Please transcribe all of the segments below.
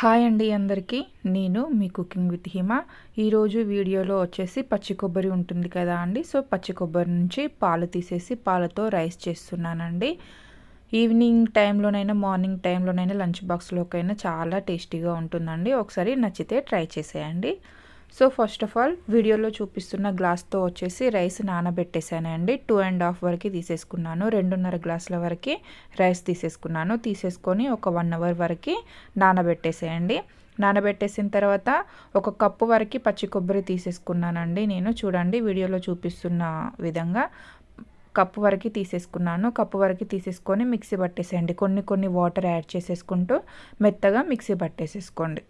Hi అండి అందరికీ. నేను మీ కుకింగ్ విత్ హిమ. ఈరోజు వీడియోలో వచ్చేసి పచ్చి కొబ్బరి ఉంటుంది కదా అండి. సో పచ్చి కొబ్బరి నుంచి పాలు తీసేసి పాలతో రైస్ చేస్తున్నానండి. ఈవినింగ్ టైంలోనైనా మార్నింగ్ టైంలోనైనా లంచ్ బాక్స్లోకైనా చాలా టేస్టీగా ఉంటుందండి. ఒకసారి నచ్చితే ట్రై చేసేయండి. సో ఫస్ట్ ఆఫ్ ఆల్ వీడియోలో చూపిస్తున్న గ్లాస్తో వచ్చేసి రైస్ నానబెట్టేశానండి టూ అండ్ హాఫ్ వరకు తీసేసుకున్నాను. రెండున్నర గ్లాసుల వరకు రైస్ తీసేసుకున్నాను. తీసేసుకొని ఒక వన్ అవర్ వరకు నానబెట్టేసేయండి. నానబెట్టేసిన తర్వాత ఒక కప్పు వరకు పచ్చి కొబ్బరి తీసేసుకున్నానండి నేను. చూడండి వీడియోలో చూపిస్తున్న విధంగా కప్పు వరకు తీసేసుకున్నాను. కప్పు వరకు తీసేసుకొని మిక్సీ పట్టేసేయండి. కొన్ని కొన్ని వాటర్ యాడ్ చేసేసుకుంటూ మెత్తగా మిక్సీ పట్టేసేసుకోండి.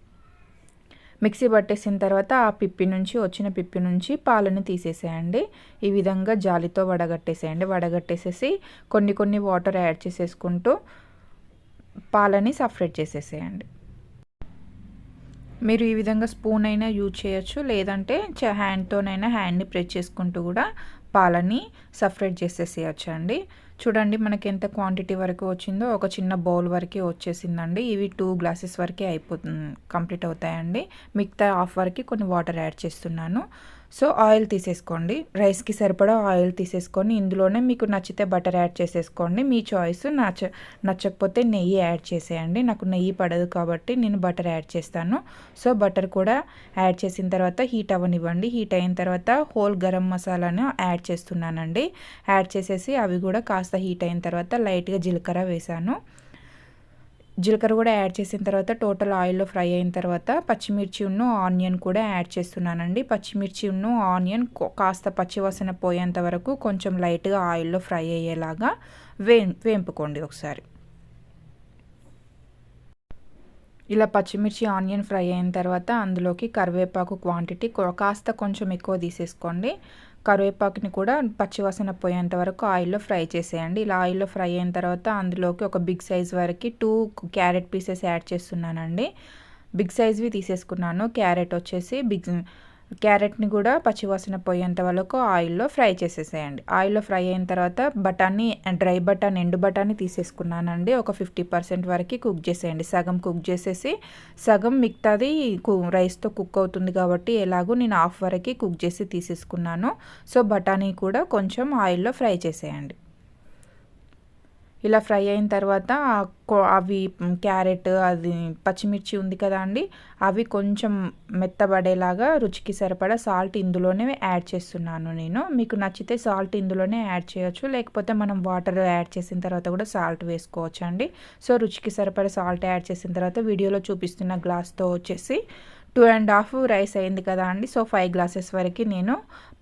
మిక్సీ పట్టేసిన తర్వాత ఆ పిప్పి నుంచి వచ్చిన పిప్పి నుంచి పాలను తీసేసేయండి. ఈ విధంగా జాలితో వడగట్టేసేయండి. వడగట్టేసేసి కొన్ని కొన్ని వాటర్ యాడ్ చేసేసుకుంటూ పాలని సపరేట్ చేసేసేయండి. మీరు ఈ విధంగా స్పూన్ అయినా యూజ్ చేయొచ్చు. లేదంటే హ్యాండ్తోనైనా హ్యాండ్ని ప్రెస్ చేసుకుంటూ కూడా పాలని సపరేట్ చేసేసేయచ్చు అండి చూడండి మనకి ఎంత క్వాంటిటీ వరకు వచ్చిందో ఒక చిన్న బౌల్ వరకే వచ్చేసిందండి. ఇవి టూ గ్లాసెస్ వరకే అయిపోతుంది కంప్లీట్ అవుతాయండి. మిగతా హాఫ్ వరకు కొన్ని వాటర్ యాడ్ చేస్తున్నాను. సో ఆయిల్ తీసేసుకోండి. రైస్కి సరిపడా ఆయిల్ తీసేసుకొని ఇందులోనే మీకు నచ్చితే బటర్ యాడ్ చేసేసుకోండి. మీ చాయిస్ నచ్చ నచ్చకపోతే నెయ్యి యాడ్ చేసేయండి. నాకు నెయ్యి పడదు కాబట్టి నేను బటర్ యాడ్ చేస్తాను. సో బటర్ కూడా యాడ్ చేసిన తర్వాత హీట్ అవ్వనివ్వండి. హీట్ అయిన తర్వాత హోల్ గరం మసాలాను యాడ్ చేస్తున్నానండి. యాడ్ చేసేసి అవి కూడా కాస్త హీట్ అయిన తర్వాత లైట్గా జీలకర్ర వేసాను. జీలకర్ర కూడా యాడ్ చేసిన తర్వాత టోటల్ ఆయిల్లో ఫ్రై అయిన తర్వాత పచ్చిమిర్చి ఉన్న ఆనియన్ కూడా యాడ్ చేస్తున్నానండి. పచ్చిమిర్చి ఉన్న ఆనియన్ కాస్త పచ్చివాసన పోయేంత వరకు కొంచెం లైట్గా ఆయిల్లో ఫ్రై అయ్యేలాగా వే వేంపుకోండి ఒకసారి. ఇలా పచ్చిమిర్చి ఆనియన్ ఫ్రై అయిన తర్వాత అందులోకి కరివేపాకు క్వాంటిటీ కాస్త కొంచెం ఎక్కువ తీసేసుకోండి. కరివేపాకుని కూడా పచ్చివాసన పోయేంత వరకు ఆయిల్లో ఫ్రై చేసేయండి. ఇలా ఆయిల్లో ఫ్రై అయిన తర్వాత అందులోకి ఒక బిగ్ సైజ్ వరకు టూ క్యారెట్ పీసెస్ యాడ్ చేస్తున్నానండి. బిగ్ సైజ్వి తీసేసుకున్నాను. క్యారెట్ వచ్చేసి బిగ్ క్యారెట్ని కూడా పచ్చివాసన పోయేంత వరకు ఆయిల్లో ఫ్రై చేసేసేయండి. ఆయిల్లో ఫ్రై అయిన తర్వాత బఠానీ డ్రై బటాన్ ఎండు బఠానీ తీసేసుకున్నానండి. ఒక ఫిఫ్టీ పర్సెంట్ వరకు కుక్ చేసేయండి. సగం కుక్ చేసేసి సగం మిగతాది రైస్తో కుక్ అవుతుంది కాబట్టి ఎలాగో నేను హాఫ్ వరకు కుక్ చేసి తీసేసుకున్నాను. సో బఠానీ కూడా కొంచెం ఆయిల్లో ఫ్రై చేసేయండి. ఇలా ఫ్రై అయిన తర్వాత అవి క్యారెట్ అది పచ్చిమిర్చి ఉంది కదా అండి అవి కొంచెం మెత్తబడేలాగా రుచికి సరిపడా సాల్ట్ ఇందులోనే యాడ్ చేస్తున్నాను నేను. మీకు నచ్చితే సాల్ట్ ఇందులోనే యాడ్ చేయొచ్చు లేకపోతే మనం వాటర్ యాడ్ చేసిన తర్వాత కూడా సాల్ట్ వేసుకోవచ్చు అండి సో రుచికి సరిపడా సాల్ట్ యాడ్ చేసిన తర్వాత వీడియోలో చూపిస్తున్న గ్లాస్తో వచ్చేసి టూ అండ్ హాఫ్ రైస్ అయింది కదా అండి. సో ఫైవ్ గ్లాసెస్ వరకు నేను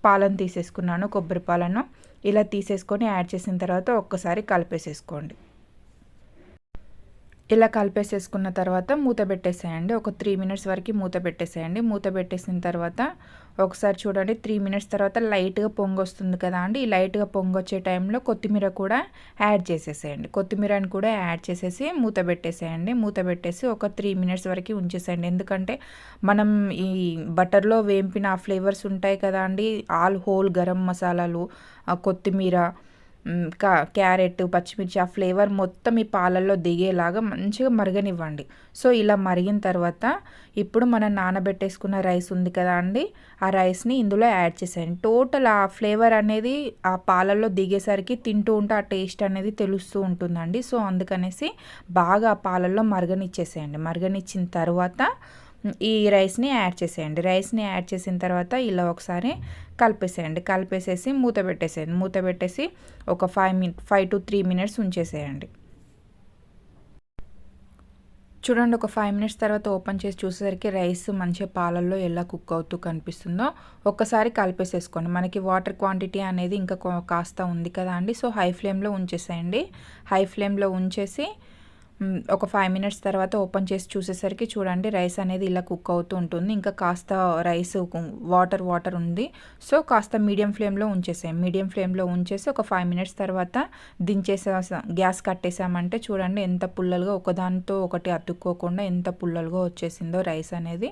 పాలను తీసేసుకున్నాను కొబ్బరి పాలను. ఇలా తీసేసుకొని యాడ్ చేసిన తర్వాత ఒక్కసారి కలిపేసేసుకోండి. ఇలా కలిపేసేసుకున్న తర్వాత మూత పెట్టేసేయండి. ఒక త్రీ మినిట్స్ వరకు మూత పెట్టేసేయండి. మూత పెట్టేసిన తర్వాత ఒకసారి చూడండి. త్రీ మినిట్స్ తర్వాత లైట్గా పొంగు వస్తుంది కదా అండి. ఈ లైట్గా పొంగు వచ్చే టైంలో కొత్తిమీర కూడా యాడ్ చేసేసేయండి. కొత్తిమీరని కూడా యాడ్ చేసేసి మూత పెట్టేసేయండి. మూత పెట్టేసి ఒక త్రీ మినిట్స్ వరకు ఉంచేసేయండి. ఎందుకంటే మనం ఈ బటర్లో వేంపిన ఫ్లేవర్స్ ఉంటాయి కదా అండి. ఆల్ హోల్ గరం మసాలాలు కొత్తిమీర కా క్యారెట్ పచ్చిమిర్చి ఆ ఫ్లేవర్ మొత్తం ఈ పాలల్లో దిగేలాగా మంచిగా మరగనివ్వండి. సో ఇలా మరిగిన తర్వాత ఇప్పుడు మనం నానబెట్టేసుకున్న రైస్ ఉంది కదా అండి ఆ రైస్ని ఇందులో యాడ్ చేసేయండి. టోటల్ ఆ ఫ్లేవర్ అనేది ఆ పాలల్లో దిగేసరికి తింటూ ఉంటే ఆ టేస్ట్ అనేది తెలుస్తూ ఉంటుందండి. సో అందుకనేసి బాగా ఆ పాలల్లో మరగనిచ్చేసేయండి. మరగనిచ్చిన తర్వాత ఈ రైస్ని యాడ్ చేసేయండి. రైస్ని యాడ్ చేసిన తర్వాత ఇలా ఒకసారి కలిపేసేయండి. కలిపేసేసి మూత పెట్టేసేయండి. మూత పెట్టేసి ఒక five minute five to three minutes ఉంచేసేయండి. చూడండి ఒక ఫైవ్ మినిట్స్ తర్వాత ఓపెన్ చేసి చూసేసరికి రైస్ మంచిగా పాలల్లో ఎలా కుక్ అవుతూ కనిపిస్తుందో ఒక్కసారి కలిపేసేసుకోండి. మనకి వాటర్ క్వాంటిటీ అనేది ఇంకా కాస్త ఉంది కదా అండి. సో హై ఫ్లేమ్లో ఉంచేసేయండి. హై ఫ్లేమ్లో ఉంచేసి ఒక ఫైవ్ మినిట్స్ తర్వాత ఓపెన్ చేసి చూసేసరికి చూడండి రైస్ అనేది ఇలా కుక్ అవుతూ ఉంటుంది. ఇంకా కాస్త రైస్ వాటర్ వాటర్ ఉంది. సో కాస్త మీడియం ఫ్లేమ్లో ఉంచేసాం మీడియం ఫ్లేమ్లో ఉంచేసి ఒక ఫైవ్ మినిట్స్ తర్వాత దించేసా గ్యాస్ కట్టేసామంటే చూడండి ఎంత పుల్లలుగా ఒకదానితో ఒకటి అతుక్కోకుండా ఎంత పుల్లలుగా వచ్చేసిందో రైస్ అనేది.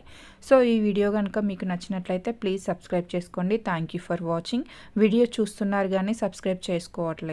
సో ఈ వీడియో కనుక మీకు నచ్చినట్లయితే ప్లీజ్ సబ్స్క్రైబ్ చేసుకోండి. Thank you for watching video చూస్తున్నారు కానీ సబ్స్క్రైబ్ చేసుకోవట్లేదు.